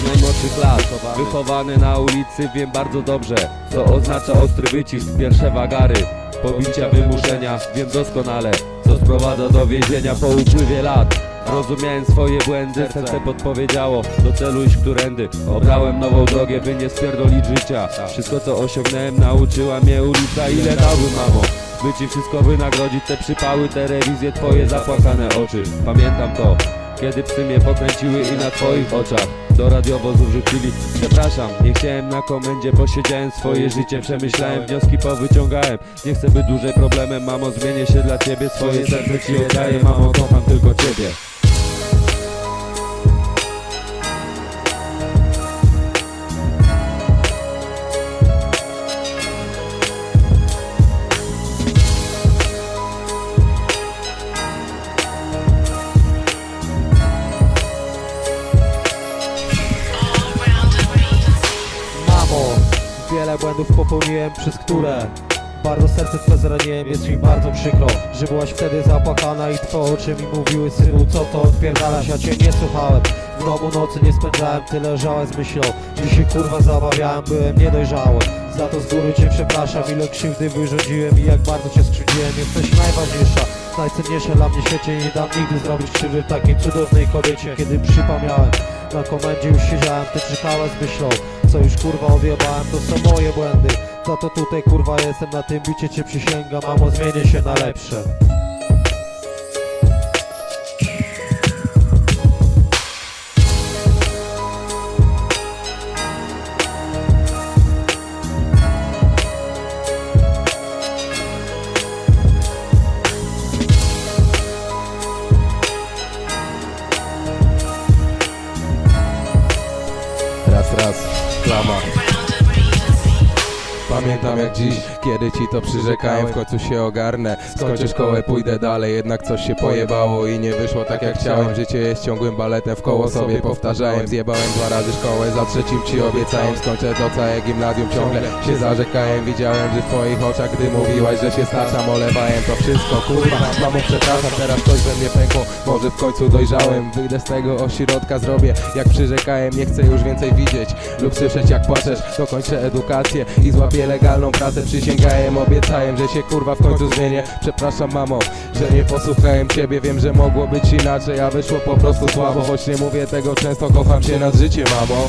pierwszych lat Wychowany na ulicy wiem bardzo dobrze Co oznacza ostry wycisk, pierwsze wagary. Pobicia, wymuszenia, wiem doskonale Co sprowadza do więzienia po upływie lat. Rozumiałem swoje błędy, serce podpowiedziało Do celu iść którędy. Obrałem nową drogę, by nie spierdolić życia. Wszystko co osiągnąłem nauczyła mnie ulica. Ile dałby mamo? By ci wszystko wynagrodzić Te przypały, te rewizje, twoje zapłakane oczy. Pamiętam to, kiedy psy mnie pokręciły i na twoich oczach Do radiowozu wrzucili Przepraszam, nie chciałem na komendzie Posiedziałem swoje życie, przemyślałem. Wnioski powyciągałem. Nie chcę być dłużej problemem Mamo, zmienię się dla ciebie. Swoje serce ci oddaję Mamo, kocham tylko ciebie wiele błędów popełniłem, przez które bardzo serce twe zraniłem, jest mi bardzo przykro Że byłaś wtedy zapłakana i twoje oczy mi mówiły Synu, co to? Odpierdalasz, ja cię nie słuchałem. W domu nocy nie spędzałem, ty leżałeś z myślą. Dzisiaj kurwa zabawiałem, byłem niedojrzały Za to z góry cię przepraszam, ile krzywdy wyrządziłem I jak bardzo cię skrzywdziłem, jesteś najważniejsza Najcenniejsza dla mnie świecie Nie dam nigdy zrobić krzywdy takiej cudownej kobiecie Kiedy przypomniałem. Na komendzie już siedziałem, ty czekałeś z myślą Co już kurwa odjebałem, to są moje błędy. Za to tutaj kurwa jestem, na tym bicie cię przysięgam Mamo zmienię się na lepsze drama. Pamiętam jak dziś, kiedy ci to przyrzekałem W końcu się ogarnę, skończę szkołę, pójdę dalej Jednak coś się pojebało i nie wyszło tak jak chciałem. Życie jest ciągłym baletem, w koło sobie powtarzałem. Zjebałem dwa razy szkołę, za trzecim ci obiecałem. Skończę to całe gimnazjum, ciągle się zarzekałem. Widziałem, że w twoich oczach, gdy mówiłaś, że się starzam Olewałem to wszystko, kurwa, mamo przepraszam Teraz coś we mnie pękło, może w końcu dojrzałem Wyjdę z tego ośrodka, zrobię jak przyrzekałem. Nie chcę już więcej widzieć lub słyszeć jak płaczesz. Dokończę edukację i złapię legalną pracę Przysięgałem, obiecałem, że się kurwa w końcu zmienię. Przepraszam mamo, że nie posłuchałem ciebie. Wiem, że mogło być inaczej, a wyszło po prostu słabo Choć nie mówię tego często, kocham cię nad życie mamo